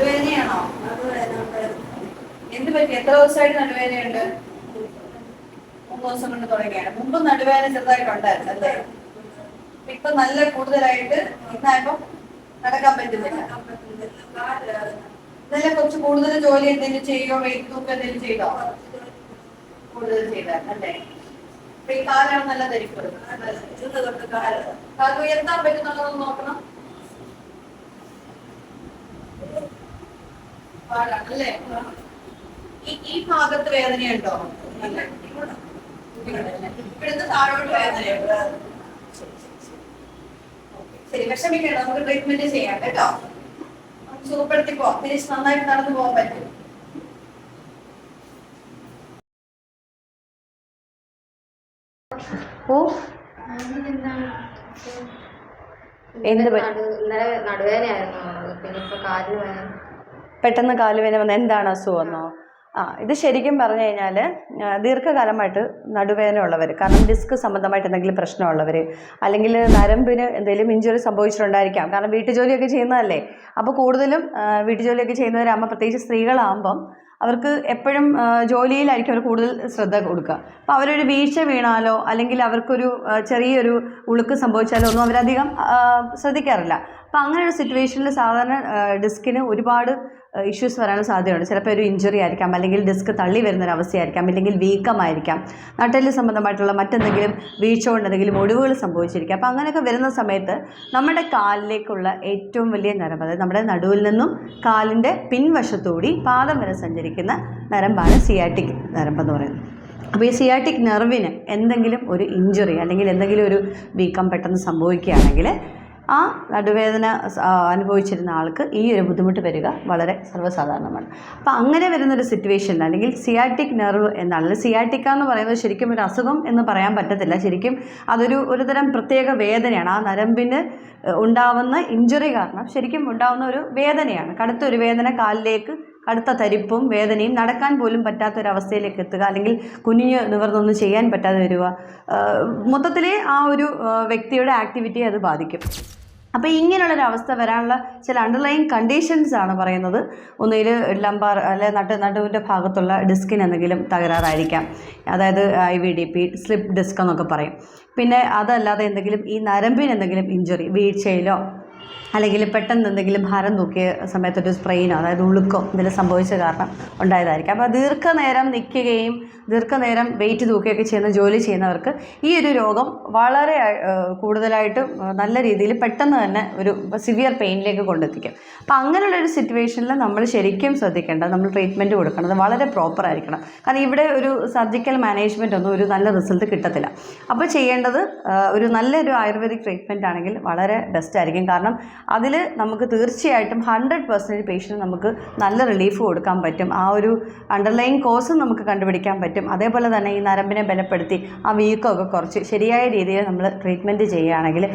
വേദനയാണോ എന്ത് പറ്റി? എത്ര ദിവസമായിട്ട് നടുവേദനയുണ്ട്? മൂന്ന് ദിവസം കൊണ്ട് തുടങ്ങിയാണ്. മുമ്പ് നടുവേദന ചെറുതായിട്ടുണ്ടായിരുന്നു അല്ലേ? ഇപ്പൊ നല്ല കൂടുതലായിട്ട് ഇന്നായപ്പോ നടക്കാൻ പറ്റുന്നില്ല. ഇന്നലെ കുറച്ച് കൂടുതൽ ജോലി എന്തെങ്കിലും ചെയ്യോ? വെയിറ്റ് തൂക്കം എന്തെങ്കിലും ചെയ്തോ? കൂടുതൽ ചെയ്തായിരുന്നു അല്ലേ? അപ്പൊ ഈ കാലാണ് നല്ല ധരിക്കുന്നത്. കാൽ ഉയർത്താൻ പറ്റുന്നുള്ളതൊന്ന് നോക്കണം. പാടാണ് അല്ലേ ഈ ഈ ഭാഗത്ത് വേദനയുണ്ടോ. ഇവിടുന്ന് താഴോട്ട് വേദനയുണ്ട്. ശരി. വിഷമിക്കണം നമുക്ക് ട്രീറ്റ്മെന്റ് ചെയ്യാം കേട്ടോ? സുഖപ്പെടുത്തി പോവാം. തിരിച്ച് നന്നായിട്ട് നടന്നു പോകാൻ പറ്റും. ഓ. എന്ത് ഇന്നലെ നടുവേദനയായിരുന്നു. പിന്നെ ഇപ്പൊ കാലിന് വേദന. പെട്ടെന്ന് കാലുവേദന വന്ന എന്താണ് അസുഖമെന്നോ ആ ഇത് ശരിക്കും പറഞ്ഞു കഴിഞ്ഞാൽ ദീർഘകാലമായിട്ട് നടുവേദന ഉള്ളവർ കാരണം ഡിസ്ക് സംബന്ധമായിട്ട് എന്തെങ്കിലും പ്രശ്നമുള്ളവർ അല്ലെങ്കിൽ നരമ്പിന് എന്തെങ്കിലും ഇഞ്ചുറി സംഭവിച്ചിട്ടുണ്ടായിരിക്കാം. കാരണം വീട്ടുജോലിയൊക്കെ ചെയ്യുന്നതല്ലേ? അപ്പോൾ കൂടുതലും വീട്ടുജോലിയൊക്കെ ചെയ്യുന്നവരാകുമ്പോൾ പ്രത്യേകിച്ച് സ്ത്രീകളാകുമ്പം അവർക്ക് എപ്പോഴും ജോലിയിലായിരിക്കും അവർ കൂടുതൽ ശ്രദ്ധ കൊടുക്കുക. അപ്പോൾ അവരൊരു വീഴ്ച വീണാലോ അല്ലെങ്കിൽ അവർക്കൊരു ചെറിയൊരു ഉളുക്ക് സംഭവിച്ചാലോ ഒന്നും അവരധികം ശ്രദ്ധിക്കാറില്ല. അപ്പോൾ അങ്ങനെ ഒരു സിറ്റുവേഷനിൽ സാധാരണ ഡിസ്കിന് ഒരുപാട് ഇഷ്യൂസ് വരാനുള്ള സാധ്യതയുണ്ട്. ചിലപ്പോൾ ഒരു ഇഞ്ചുറി ആയിരിക്കാം അല്ലെങ്കിൽ ഡിസ്ക് തള്ളി വരുന്നൊരു അവസ്ഥയായിരിക്കാം അല്ലെങ്കിൽ വീക്കമായിരിക്കാം. നട്ടൽ സംബന്ധമായിട്ടുള്ള മറ്റെന്തെങ്കിലും വീഴ്ച കൊണ്ട് എന്തെങ്കിലും ഒടിവുകൾ സംഭവിച്ചിരിക്കാം. അപ്പോൾ അങ്ങനെയൊക്കെ വരുന്ന സമയത്ത് നമ്മുടെ കാലിലേക്കുള്ള ഏറ്റവും വലിയ നരമ്പ് അതായത് നമ്മുടെ നടുവിൽ നിന്നും കാലിന്റെ പിൻവശത്തുകൂടി പാദം വരെ സഞ്ചരിക്കുന്ന നരമ്പാണ് സിയാറ്റിക് നരമ്പെന്ന് പറയുന്നത്. അപ്പോൾ ഈ സിയാറ്റിക് നെർവിന് എന്തെങ്കിലും ഒരു ഇഞ്ചുറി അല്ലെങ്കിൽ എന്തെങ്കിലും ഒരു വീക്കം പെട്ടെന്ന് സംഭവിക്കുകയാണെങ്കിൽ ആ നടുവേദന അനുഭവിച്ചിരുന്ന ആൾക്ക് ഈ ഒരു ബുദ്ധിമുട്ട് വരിക വളരെ സർവസാധാരണമാണ്. അപ്പോൾ അങ്ങനെ വരുന്നൊരു സിറ്റുവേഷനിൽ അല്ലെങ്കിൽ സിയാറ്റിക് നെർവ് എന്നാണ്. അല്ലെങ്കിൽ സിയാറ്റിക്ക എന്ന് പറയുന്നത് ശരിക്കും ഒരു അസുഖം എന്ന് പറയാൻ പറ്റത്തില്ല. ശരിക്കും അതൊരു ഒരുതരം പ്രത്യേക വേദനയാണ്. ആ നരമ്പിന് ഉണ്ടാവുന്ന ഇഞ്ചുറി കാരണം ശരിക്കും ഉണ്ടാവുന്ന ഒരു വേദനയാണ്. കടുത്ത ഒരു വേദന കാലിലേക്ക് കടുത്ത തരിപ്പും വേദനയും നടക്കാൻ പോലും പറ്റാത്ത ഒരു അവസ്ഥയിലേക്ക് എത്തുക അല്ലെങ്കിൽ കുനിഞ്ഞ് നിവർന്നൊന്നും ചെയ്യാൻ പറ്റാതെ വരിക. മൊത്തത്തിലെ ആ ഒരു വ്യക്തിയുടെ ആക്ടിവിറ്റിയെ അത് ബാധിക്കും. അപ്പോൾ ഇങ്ങനെയുള്ളൊരു അവസ്ഥ വരാനുള്ള ചില അണ്ടർലൈൻ കണ്ടീഷൻസ് ആണ് പറയുന്നത്. ഒന്നുകിൽ ലംബാർ അല്ലെ നട്ട് നടുവിന്റെ ഭാഗത്തുള്ള ഡിസ്കിന് എന്തെങ്കിലും തകരാറായിരിക്കാം. അതായത് I V D P slip disc എന്നൊക്കെ പറയും. പിന്നെ അതല്ലാതെ എന്തെങ്കിലും ഈ നരമ്പിന് എന്തെങ്കിലും ഇഞ്ചുറി വീഴ്ചയിലോ അല്ലെങ്കിൽ പെട്ടെന്ന് എന്തെങ്കിലും ഭാരം തൂക്കിയ സമയത്തൊരു സ്പ്രെയിനോ അതായത് ഉളുക്കോ എന്തെങ്കിലും സംഭവിച്ച കാരണം ഉണ്ടായതായിരിക്കും. അപ്പോൾ ദീർഘനേരം നിൽക്കുകയും ദീർഘനേരം വെയിറ്റ് തൂക്കുകയൊക്കെ ചെയ്യുന്ന ജോലി ചെയ്യുന്നവർക്ക് ഈ ഒരു രോഗം വളരെ കൂടുതലായിട്ട് നല്ല രീതിയിൽ പെട്ടെന്ന് തന്നെ ഒരു സിവിയർ പെയിനിലേക്ക് കൊണ്ടെത്തിക്കും. അപ്പോൾ അങ്ങനെയുള്ള ഒരു സിറ്റുവേഷനിൽ നമ്മൾ ശരിക്കും ശ്രദ്ധിക്കേണ്ടത് നമ്മൾ ട്രീറ്റ്മെന്റ് കൊടുക്കേണ്ടത് വളരെ പ്രോപ്പർ ആയിരിക്കണം. കാരണം ഇവിടെ ഒരു സർജിക്കൽ മാനേജ്മെന്റ് ഒന്നും ഒരു നല്ല റിസൾട്ട് കിട്ടത്തില്ല. അപ്പോൾ ചെയ്യേണ്ടത് ഒരു നല്ലൊരു ആയുർവേദിക് ട്രീറ്റ്മെന്റ് ആണെങ്കിൽ വളരെ ബെസ്റ്റ് ആയിരിക്കും. കാരണം അതിൽ നമുക്ക് തീർച്ചയായിട്ടും ഹൺഡ്രഡ് പെർസെന്റേജ് പേഷ്യന്റ് നമുക്ക് നല്ല റിലീഫ് കൊടുക്കാൻ പറ്റും. ആ ഒരു അണ്ടർലൈൻ കോസ് നമുക്ക് കണ്ടുപിടിക്കാൻ പറ്റും. അതേപോലെ തന്നെ ഈ നരമ്പിനെ ബലപ്പെടുത്തി ആ വീക്കമൊക്കെ കുറച്ച് ശരിയായ രീതിയിൽ നമ്മൾ ട്രീറ്റ്മെന്റ് ചെയ്യുകയാണെങ്കിൽ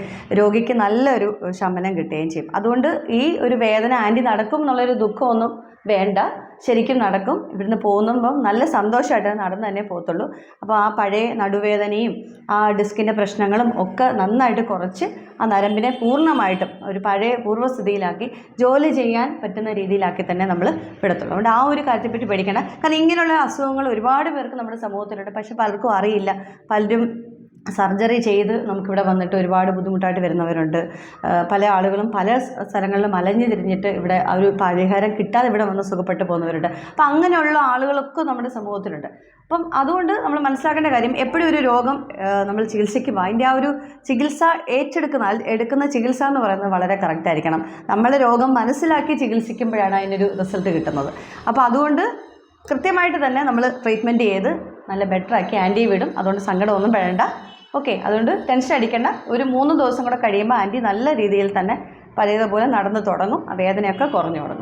രോഗിക്ക് നല്ലൊരു ശമനം കിട്ടുകയും ചെയ്യും. അതുകൊണ്ട് ഈ ഒരു വേദന ആന്റി നടക്കും എന്നുള്ളൊരു ദുഃഖമൊന്നും വേണ്ട. ശരിക്കും നടക്കും. ഇവിടുന്ന് പോകുമ്പം നല്ല സന്തോഷമായിട്ട് നടന്ന് തന്നെ പോകത്തുള്ളൂ. അപ്പോൾ ആ പഴയ നടുവേദനയും ആ ഡിസ്കിന്റെ പ്രശ്നങ്ങളും ഒക്കെ നന്നായിട്ട് കുറച്ച് ആ നരമ്പിനെ പൂർണമായിട്ടും ഒരു പഴയ പൂർവസ്ഥിതിയിലാക്കി ജോലി ചെയ്യാൻ പറ്റുന്ന രീതിയിലാക്കി തന്നെ നമ്മൾ വിടത്തുള്ളൂ അതുകൊണ്ട് ആ ഒരു കാര്യത്തെപ്പറ്റി പഠിക്കണം കാരണം ഇങ്ങനെയുള്ള അസുഖങ്ങൾ ഒരുപാട് പേർക്ക് നമ്മുടെ സമൂഹത്തിലുണ്ട്. പക്ഷെ പലർക്കും അറിയില്ല. പലരും സർജറി ചെയ്ത് നമുക്കിവിടെ വന്നിട്ട് ഒരുപാട് ബുദ്ധിമുട്ടായിട്ട് വരുന്നവരുണ്ട്. പല ആളുകളും പല സ്ഥലങ്ങളിലും അലഞ്ഞു തിരിഞ്ഞിട്ട് ഇവിടെ ആ ഒരു പരിഹാരം കിട്ടാതെ ഇവിടെ വന്ന് സുഖപ്പെട്ടു പോകുന്നവരുണ്ട്. അപ്പം അങ്ങനെയുള്ള ആളുകളൊക്കെ നമ്മുടെ സമൂഹത്തിലുണ്ട്. അപ്പം അതുകൊണ്ട് നമ്മൾ മനസ്സിലാക്കേണ്ട കാര്യം എപ്പോഴും ഒരു രോഗം നമ്മൾ ചികിത്സിക്കുമ്പോൾ അതിന്റെ ആ ഒരു ചികിത്സ ഏറ്റെടുക്കുന്ന എടുക്കുന്ന ചികിത്സ എന്ന് പറയുന്നത് വളരെ കറക്റ്റ് ആയിരിക്കണം. നമ്മൾ രോഗം മനസ്സിലാക്കി ചികിത്സിക്കുമ്പോഴാണ് അതിനൊരു റിസൾട്ട് കിട്ടുന്നത്. അപ്പോൾ അതുകൊണ്ട് കൃത്യമായിട്ട് തന്നെ നമ്മൾ ട്രീറ്റ്മെന്റ് ചെയ്ത് നല്ല ബെറ്റർ ആക്കി ആന്റി വിടും. അതുകൊണ്ട് സങ്കടമൊന്നും വേണ്ട ഓക്കെ അതുകൊണ്ട് ടെൻഷൻ അടിക്കേണ്ട. ഒരു മൂന്ന് ദിവസം കൂടെ കഴിയുമ്പോൾ ആന്റി നല്ല രീതിയിൽ തന്നെ പഴയതുപോലെ നടന്നു തുടങ്ങും. വേദനയൊക്കെ കുറഞ്ഞു തുടങ്ങും.